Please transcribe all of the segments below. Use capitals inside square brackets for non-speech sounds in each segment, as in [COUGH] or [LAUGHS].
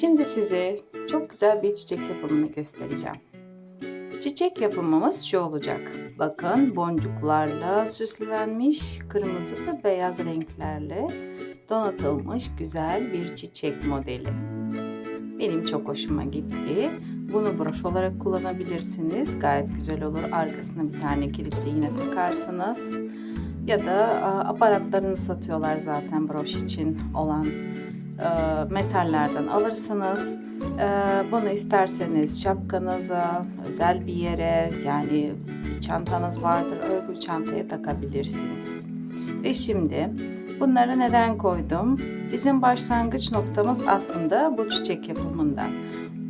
Şimdi size çok güzel bir çiçek yapımını göstereceğim. Çiçek yapımımız şu olacak. Bakın boncuklarla süslenmiş kırmızı ve beyaz renklerle donatılmış güzel bir çiçek modeli. Benim çok hoşuma gitti. Bunu broş olarak kullanabilirsiniz. Gayet güzel olur. Arkasına bir tane kilitli iğne takarsınız. Ya da aparatlarını satıyorlar zaten broş için olan metallerden alırsınız. E, bunu isterseniz şapkanıza, özel bir yere yani bir çantanız vardır örgü çantaya takabilirsiniz. Ve şimdi bunları neden koydum? Bizim başlangıç noktamız aslında bu çiçek yapımından.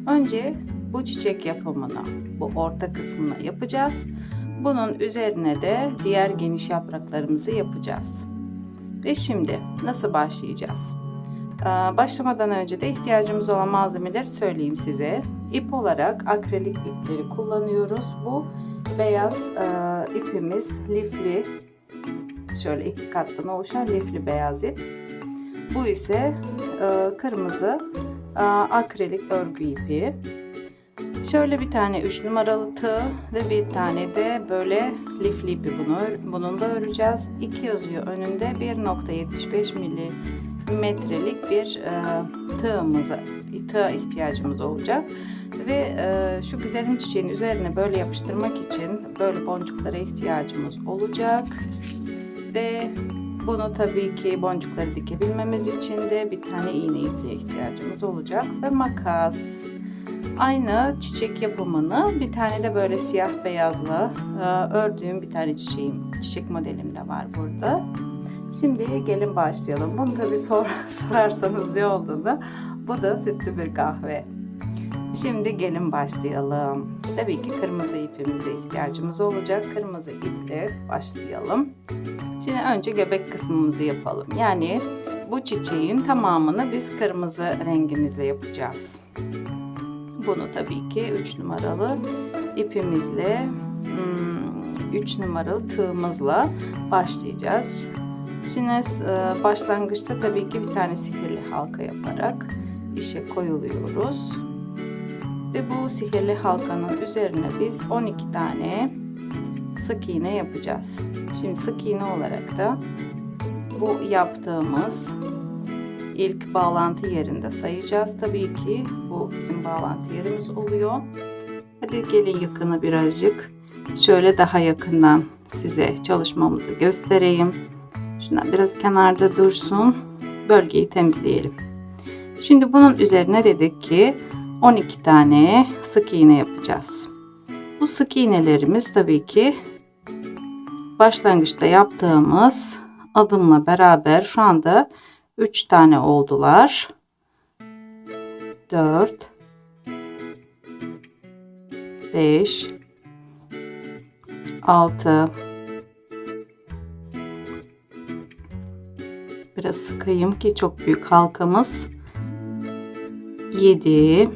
Önce bu çiçek yapımını bu orta kısmına yapacağız. Bunun üzerine de diğer geniş yapraklarımızı yapacağız. Ve şimdi nasıl başlayacağız? Başlamadan önce de ihtiyacımız olan malzemeleri söyleyeyim size. İp olarak akrilik ipleri kullanıyoruz. Bu beyaz ipimiz lifli. Şöyle iki kattan oluşan lifli beyaz ip. Bu ise kırmızı akrilik örgü ipi. Şöyle bir tane 3 numaralı tığ ve bir tane de böyle lifli ipi bunu, bunun da öreceğiz. İki yazıyor önünde 1.75 milimetrelik bir e, tığımıza, tığ ihtiyacımız olacak. Ve e, şu güzelim çiçeğin üzerine böyle yapıştırmak için böyle boncuklara ihtiyacımız olacak. Ve bunu tabii ki boncukları dikebilmemiz için de bir tane iğne ipliğe ihtiyacımız olacak ve makas. Aynı çiçek yapımını bir tane de böyle siyah beyazla e, ördüğüm bir tane çiçeğim, çiçek modelim de var burada. Şimdi gelin başlayalım. Bunu tabii sor, [LAUGHS] sorarsanız ne olduğunu. Bu da sütlü bir kahve. Şimdi gelin başlayalım. Tabii ki kırmızı ipimize ihtiyacımız olacak. Kırmızı iple başlayalım. Şimdi önce göbek kısmımızı yapalım. Yani bu çiçeğin tamamını biz kırmızı rengimizle yapacağız. Bunu tabii ki 3 numaralı ipimizle 3 numaralı tığımızla başlayacağız. Şimdi başlangıçta tabii ki bir tane sihirli halka yaparak işe koyuluyoruz. Ve bu sihirli halkanın üzerine biz 12 tane sık iğne yapacağız. Şimdi sık iğne olarak da bu yaptığımız ilk bağlantı yerinde sayacağız. Tabii ki bu bizim bağlantı yerimiz oluyor. Hadi gelin yakına birazcık. Şöyle daha yakından size çalışmamızı göstereyim. Şuna biraz kenarda dursun. Bölgeyi temizleyelim. Şimdi bunun üzerine dedik ki 12 tane sık iğne yapacağız. Bu sık iğnelerimiz tabii ki başlangıçta yaptığımız adımla beraber şu anda 3 tane oldular. 4 5 6 Biraz sıkayım ki çok büyük halkamız. 7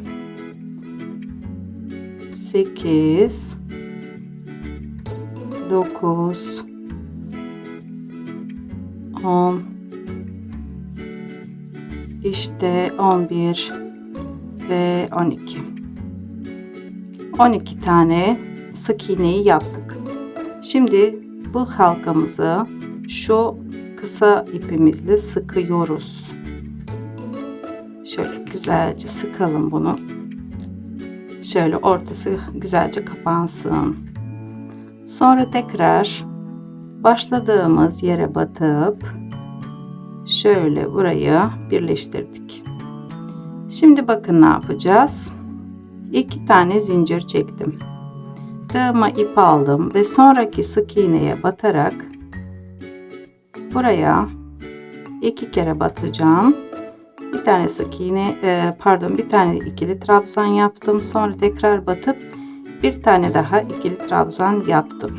8 9 10 işte 11 ve 12 12 tane sık iğneyi yaptık şimdi bu halkamızı şu kısa ipimizle sıkıyoruz şöyle güzelce sıkalım bunu şöyle ortası güzelce kapansın sonra tekrar başladığımız yere batıp şöyle burayı birleştirdik. Şimdi bakın ne yapacağız. İki tane zincir çektim. Tığıma ip aldım ve sonraki sık iğneye batarak buraya iki kere batacağım. Bir tane sık iğne e, pardon bir tane ikili trabzan yaptım. Sonra tekrar batıp bir tane daha ikili trabzan yaptım.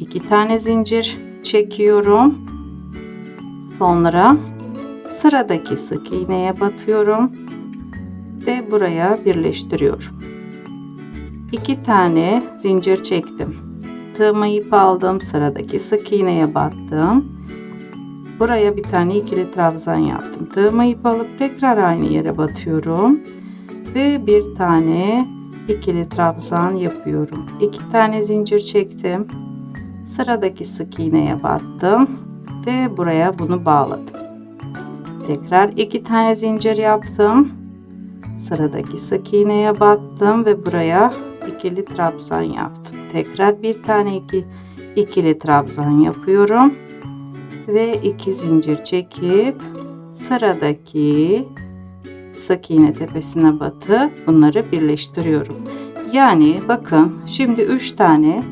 İki tane zincir çekiyorum Sonra sıradaki sık iğneye batıyorum ve buraya birleştiriyorum. İki tane zincir çektim. Tığımı ip aldım, sıradaki sık iğneye battım. Buraya bir tane ikili trabzan yaptım. Tığıma ip alıp tekrar aynı yere batıyorum. Ve bir tane ikili trabzan yapıyorum. İki tane zincir çektim. Sıradaki sık iğneye battım ve buraya bunu bağladım. Tekrar iki tane zincir yaptım. Sıradaki sık iğneye battım ve buraya ikili trabzan yaptım. Tekrar bir tane iki ikili trabzan yapıyorum ve iki zincir çekip sıradaki sık iğne tepesine batıp bunları birleştiriyorum. Yani bakın şimdi 3 tane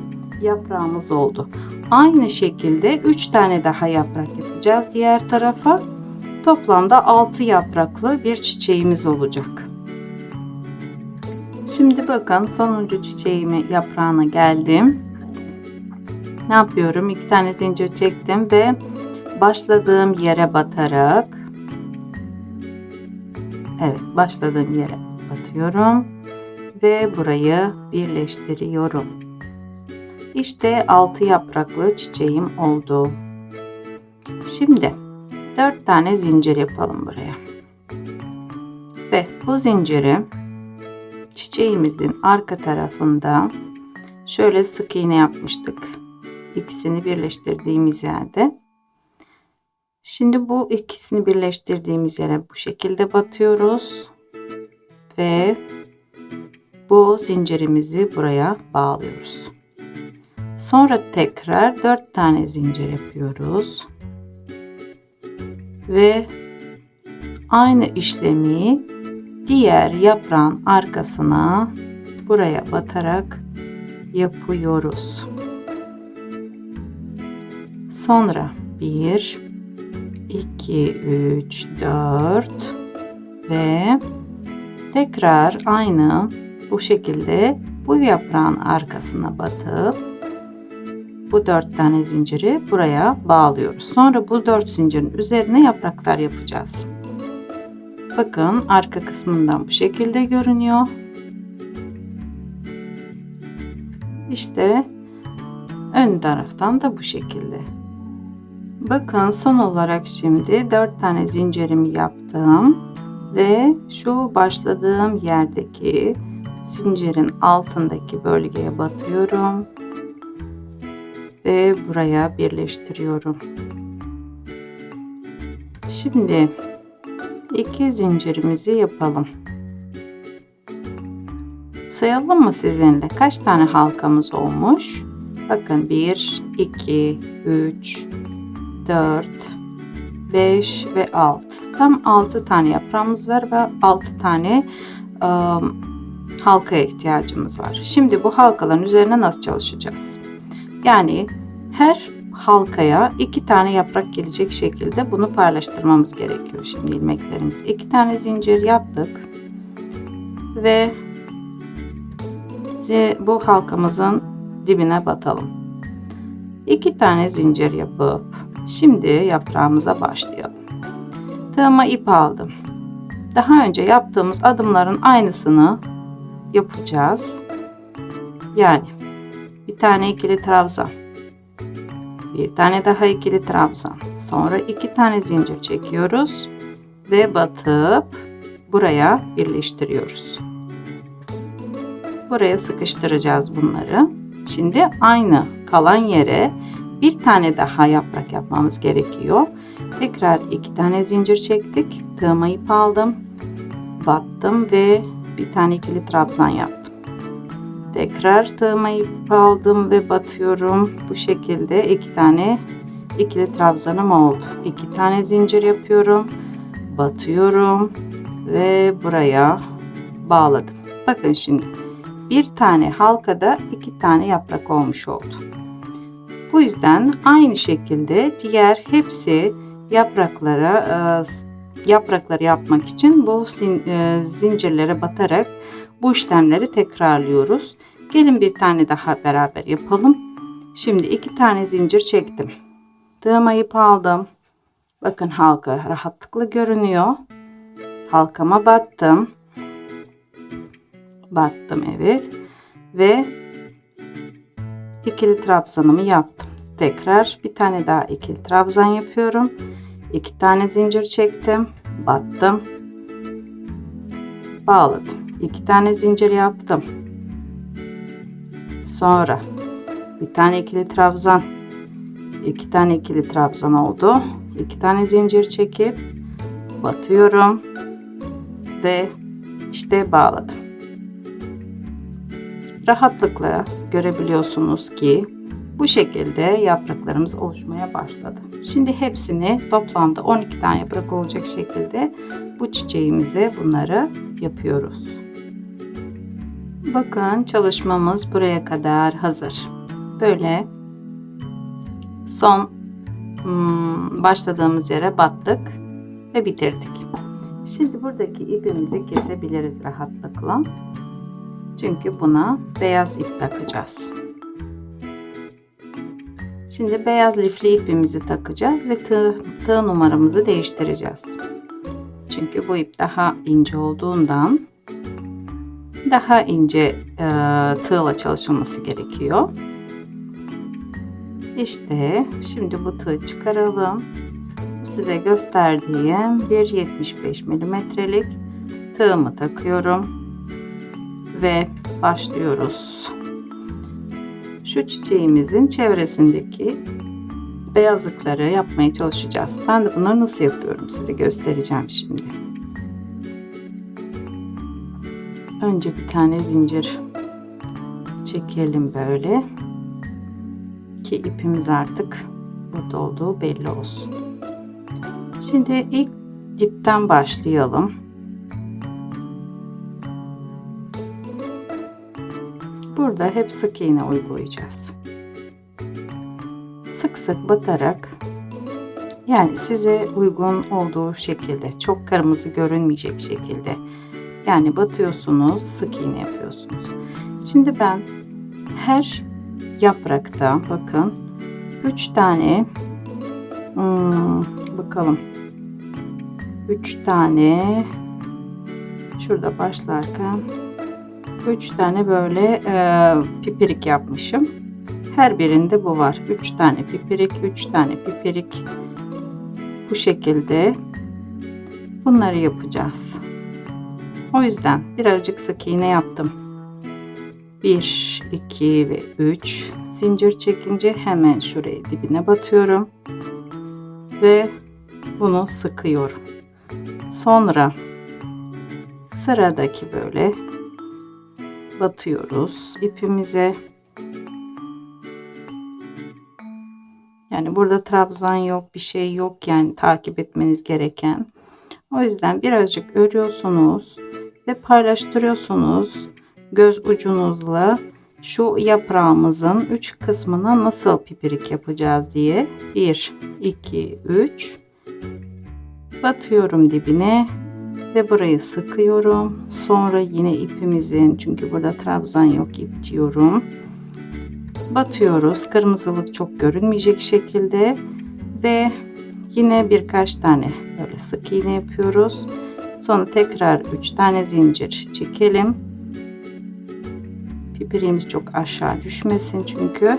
yaprağımız oldu. Aynı şekilde 3 tane daha yaprak yapacağız diğer tarafa. Toplamda 6 yapraklı bir çiçeğimiz olacak. Şimdi bakın sonuncu çiçeğimi yaprağına geldim. Ne yapıyorum? İki tane zincir çektim ve başladığım yere batarak Evet, başladığım yere batıyorum ve burayı birleştiriyorum. İşte altı yapraklı çiçeğim oldu. Şimdi dört tane zincir yapalım buraya. Ve bu zinciri çiçeğimizin arka tarafında şöyle sık iğne yapmıştık. İkisini birleştirdiğimiz yerde. Şimdi bu ikisini birleştirdiğimiz yere bu şekilde batıyoruz. Ve bu zincirimizi buraya bağlıyoruz. Sonra tekrar 4 tane zincir yapıyoruz. Ve aynı işlemi diğer yaprağın arkasına buraya batarak yapıyoruz. Sonra 1 2 3 4 ve tekrar aynı bu şekilde bu yaprağın arkasına batıp bu dört tane zinciri buraya bağlıyoruz. Sonra bu dört zincirin üzerine yapraklar yapacağız. Bakın arka kısmından bu şekilde görünüyor. İşte ön taraftan da bu şekilde. Bakın son olarak şimdi 4 tane zincirimi yaptım ve şu başladığım yerdeki zincirin altındaki bölgeye batıyorum ve buraya birleştiriyorum. Şimdi iki zincirimizi yapalım. Sayalım mı sizinle? Kaç tane halkamız olmuş? Bakın 1, 2, 3, 4, 5 ve 6. Tam 6 tane yaprağımız var ve 6 tane ıı, halkaya ihtiyacımız var. Şimdi bu halkaların üzerine nasıl çalışacağız? Yani her halkaya iki tane yaprak gelecek şekilde bunu paylaştırmamız gerekiyor. Şimdi ilmeklerimiz iki tane zincir yaptık ve bu halkamızın dibine batalım. İki tane zincir yapıp şimdi yaprağımıza başlayalım. Tığıma ip aldım. Daha önce yaptığımız adımların aynısını yapacağız. Yani bir tane ikili trabzan. Bir tane daha ikili trabzan. Sonra iki tane zincir çekiyoruz ve batıp buraya birleştiriyoruz. Buraya sıkıştıracağız bunları. Şimdi aynı kalan yere bir tane daha yaprak yapmamız gerekiyor. Tekrar iki tane zincir çektik. Tığıma ip aldım. Battım ve bir tane ikili trabzan yaptım. Tekrar tığıma ip aldım ve batıyorum. Bu şekilde iki tane ikili trabzanım oldu. İki tane zincir yapıyorum. Batıyorum ve buraya bağladım. Bakın şimdi bir tane halkada iki tane yaprak olmuş oldu. Bu yüzden aynı şekilde diğer hepsi yapraklara e, yaprakları yapmak için bu e, zincirlere batarak bu işlemleri tekrarlıyoruz. Gelin bir tane daha beraber yapalım. Şimdi iki tane zincir çektim. Tığıma ip aldım. Bakın halka rahatlıkla görünüyor. Halkama battım. Battım evet. Ve ikili trabzanımı yaptım. tekrar bir tane daha ikili trabzan yapıyorum. İki tane zincir çektim. Battım. Bağladım. İki tane zincir yaptım. Sonra bir tane ikili trabzan. iki tane ikili trabzan oldu. İki tane zincir çekip batıyorum ve işte bağladım. Rahatlıkla görebiliyorsunuz ki bu şekilde yapraklarımız oluşmaya başladı. Şimdi hepsini toplamda 12 tane yaprak olacak şekilde bu çiçeğimize bunları yapıyoruz. Bakın çalışmamız buraya kadar hazır. Böyle son hmm, başladığımız yere battık ve bitirdik. Şimdi buradaki ipimizi kesebiliriz rahatlıkla. Çünkü buna beyaz ip takacağız. Şimdi beyaz lifli ipimizi takacağız ve tığ, tığ numaramızı değiştireceğiz. Çünkü bu ip daha ince olduğundan daha ince e, tığla çalışılması gerekiyor. İşte şimdi bu tığı çıkaralım. Size gösterdiğim 1.75 milimetrelik tığımı takıyorum ve başlıyoruz. Şu çiçeğimizin çevresindeki beyazlıkları yapmaya çalışacağız. Ben de bunları nasıl yapıyorum size göstereceğim şimdi. Önce bir tane zincir çekelim böyle ki ipimiz artık burada olduğu belli olsun. Şimdi ilk dipten başlayalım. Burada hep sık iğne uygulayacağız. Sık sık batarak yani size uygun olduğu şekilde çok kırmızı görünmeyecek şekilde yani batıyorsunuz sık iğne yapıyorsunuz. Şimdi ben her yaprakta bakın 3 tane hmm, bakalım 3 tane şurada başlarken 3 tane böyle e, pipirik yapmışım. Her birinde bu var. 3 tane pipirik, 3 tane pipirik. Bu şekilde bunları yapacağız. O yüzden birazcık sık iğne yaptım. 1, 2 ve 3 zincir çekince hemen şuraya dibine batıyorum. Ve bunu sıkıyorum. Sonra sıradaki böyle batıyoruz ipimize. Yani burada trabzan yok, bir şey yok yani takip etmeniz gereken. O yüzden birazcık örüyorsunuz ve paylaştırıyorsunuz göz ucunuzla şu yaprağımızın üç kısmına nasıl pipirik yapacağız diye 1 2 3 batıyorum dibine ve burayı sıkıyorum. Sonra yine ipimizin çünkü burada trabzan yok ip diyorum. Batıyoruz. Kırmızılık çok görünmeyecek şekilde ve yine birkaç tane böyle sık iğne yapıyoruz. Sonra tekrar 3 tane zincir çekelim. Pipiriğimiz çok aşağı düşmesin çünkü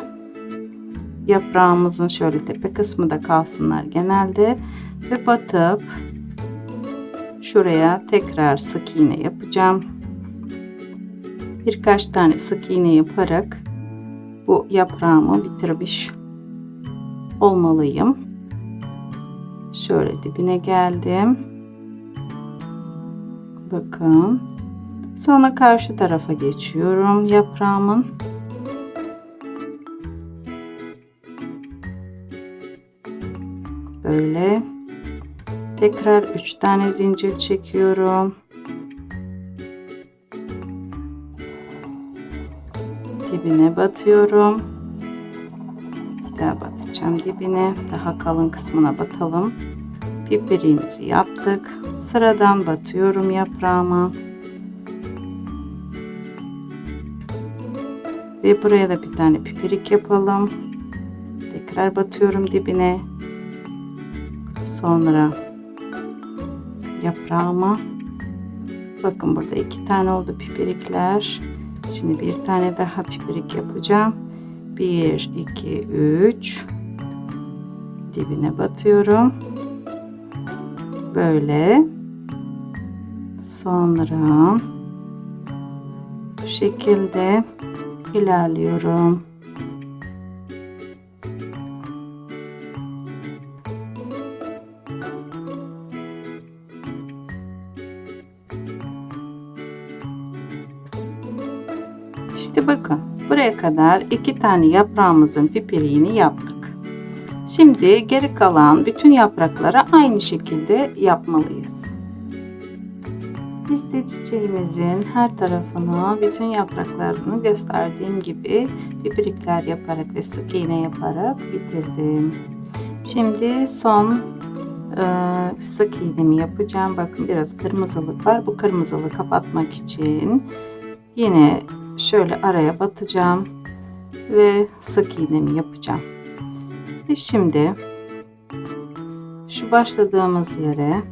yaprağımızın şöyle tepe kısmı da kalsınlar genelde ve batıp şuraya tekrar sık iğne yapacağım. Birkaç tane sık iğne yaparak bu yaprağımı bitirmiş olmalıyım. Şöyle dibine geldim. Bakın. Sonra karşı tarafa geçiyorum yaprağımın. Böyle. Tekrar 3 tane zincir çekiyorum. Dibine batıyorum. Bir daha batacağım dibine. Daha kalın kısmına batalım. Pipiriğimizi yaptık. Sıradan batıyorum yaprağıma. Ve buraya da bir tane pipirik yapalım. Tekrar batıyorum dibine. Sonra yaprağıma. Bakın burada iki tane oldu pipirikler. Şimdi bir tane daha pipirik yapacağım. 1, 2, 3 dibine batıyorum. Böyle. Sonra bu şekilde ilerliyorum. Bakın buraya kadar iki tane yaprağımızın pipiriğini yaptık. Şimdi geri kalan bütün yapraklara aynı şekilde yapmalıyız. İşte çiçeğimizin her tarafına bütün yapraklarını gösterdiğim gibi pipirikler yaparak ve sık iğne yaparak bitirdim. Şimdi son e, sık iğnemi yapacağım. Bakın biraz kırmızılık var. Bu kırmızılığı kapatmak için yine şöyle araya batacağım ve sık iğnemi yapacağım. Ve şimdi şu başladığımız yere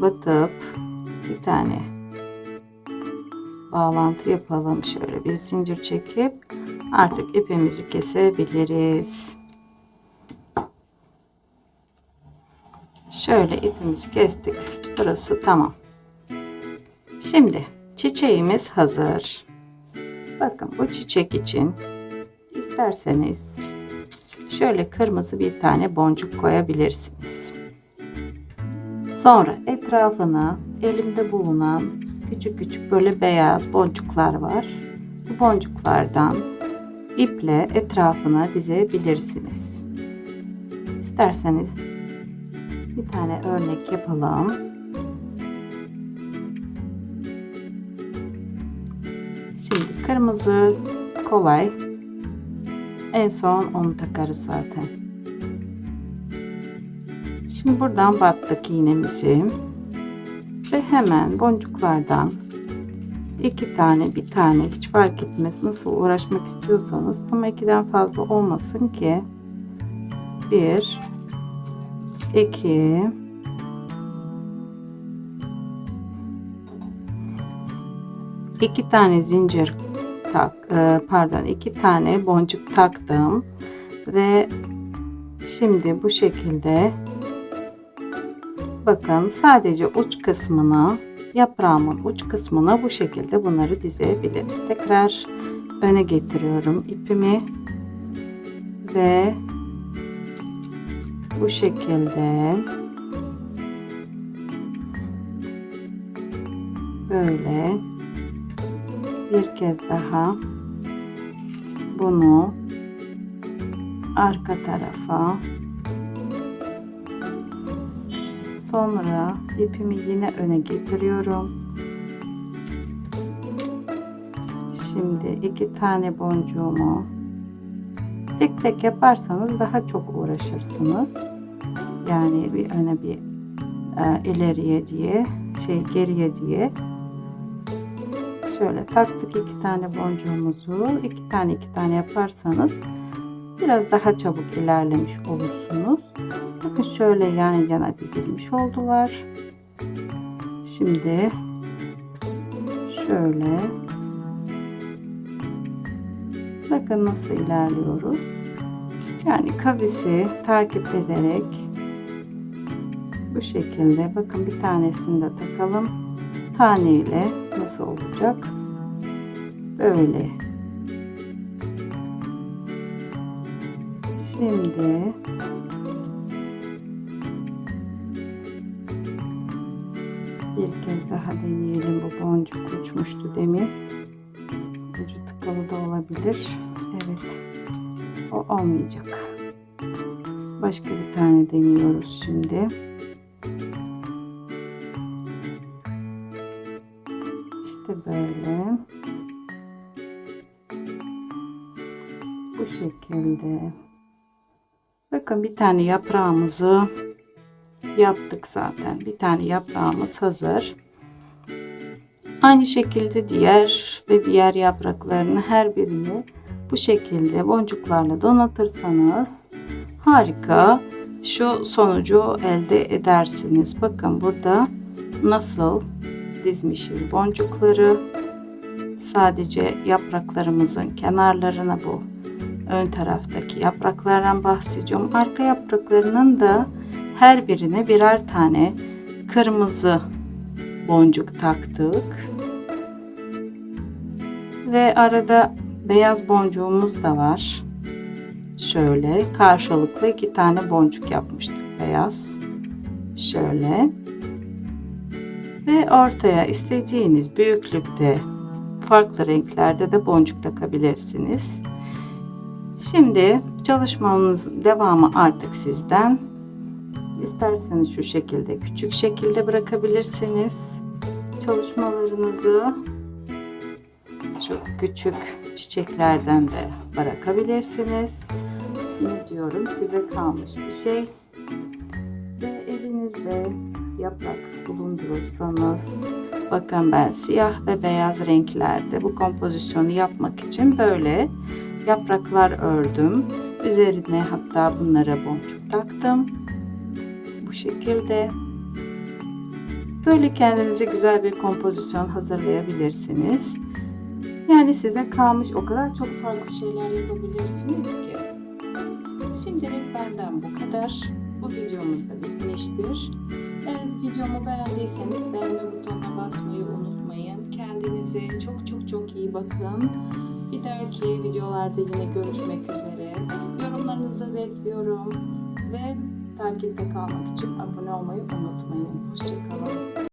batıp bir tane bağlantı yapalım. Şöyle bir zincir çekip artık ipimizi kesebiliriz. Şöyle ipimizi kestik. Burası tamam. Şimdi çiçeğimiz hazır. Bakın bu çiçek için isterseniz şöyle kırmızı bir tane boncuk koyabilirsiniz. Sonra etrafına elimde bulunan küçük küçük böyle beyaz boncuklar var. Bu boncuklardan iple etrafına dizebilirsiniz. İsterseniz bir tane örnek yapalım. Kırmızı kolay. En son onu takarız zaten. Şimdi buradan battık iğnemizi. Ve hemen boncuklardan iki tane bir tane hiç fark etmez nasıl uğraşmak istiyorsanız ama ikiden fazla olmasın ki bir iki iki tane zincir tak e, pardon iki tane boncuk taktım. Ve şimdi bu şekilde bakın sadece uç kısmına yaprağımın uç kısmına bu şekilde bunları dizebiliriz. Tekrar öne getiriyorum ipimi ve bu şekilde böyle bir kez daha. Bunu arka tarafa. Sonra ipimi yine öne getiriyorum. Şimdi iki tane boncuğumu tek tek yaparsanız daha çok uğraşırsınız. Yani bir öne bir e, ileriye diye şey geriye diye şöyle taktık iki tane boncuğumuzu. İki tane iki tane yaparsanız biraz daha çabuk ilerlemiş olursunuz. Bakın şöyle yan yana dizilmiş oldular. Şimdi şöyle bakın nasıl ilerliyoruz. Yani kavisi takip ederek bu şekilde bakın bir tanesini de takalım. Tane ile nasıl olacak? Böyle. Şimdi bir kez daha deneyelim. Bu boncuk uçmuştu demin. Ucu tıkalı da olabilir. Evet. O olmayacak. Başka bir tane deniyoruz şimdi böyle. Bu şekilde. Bakın bir tane yaprağımızı yaptık zaten. Bir tane yaprağımız hazır. Aynı şekilde diğer ve diğer yapraklarını her birini bu şekilde boncuklarla donatırsanız harika şu sonucu elde edersiniz. Bakın burada nasıl dizmişiz boncukları. sadece yapraklarımızın kenarlarına bu ön taraftaki yapraklardan bahsediyorum. Arka yapraklarının da her birine birer tane kırmızı boncuk taktık. Ve arada beyaz boncuğumuz da var. Şöyle karşılıklı iki tane boncuk yapmıştık beyaz. Şöyle. Ve ortaya istediğiniz büyüklükte farklı renklerde de boncuk takabilirsiniz. Şimdi çalışmamız devamı artık sizden. İsterseniz şu şekilde küçük şekilde bırakabilirsiniz. Çalışmalarınızı şu küçük çiçeklerden de bırakabilirsiniz. Ne diyorum size kalmış bir şey. Ve elinizde yaprak bulundurursanız bakın ben siyah ve beyaz renklerde bu kompozisyonu yapmak için böyle yapraklar ördüm. Üzerine hatta bunlara boncuk taktım. Bu şekilde böyle kendinize güzel bir kompozisyon hazırlayabilirsiniz. Yani size kalmış o kadar çok farklı şeyler yapabilirsiniz ki. Şimdilik benden bu kadar. Bu videomuz da bitmiştir. Eğer videomu beğendiyseniz beğenme butonuna basmayı unutmayın. Kendinize çok çok çok iyi bakın. Bir dahaki videolarda yine görüşmek üzere. Yorumlarınızı bekliyorum ve takipte kalmak için abone olmayı unutmayın. Hoşçakalın.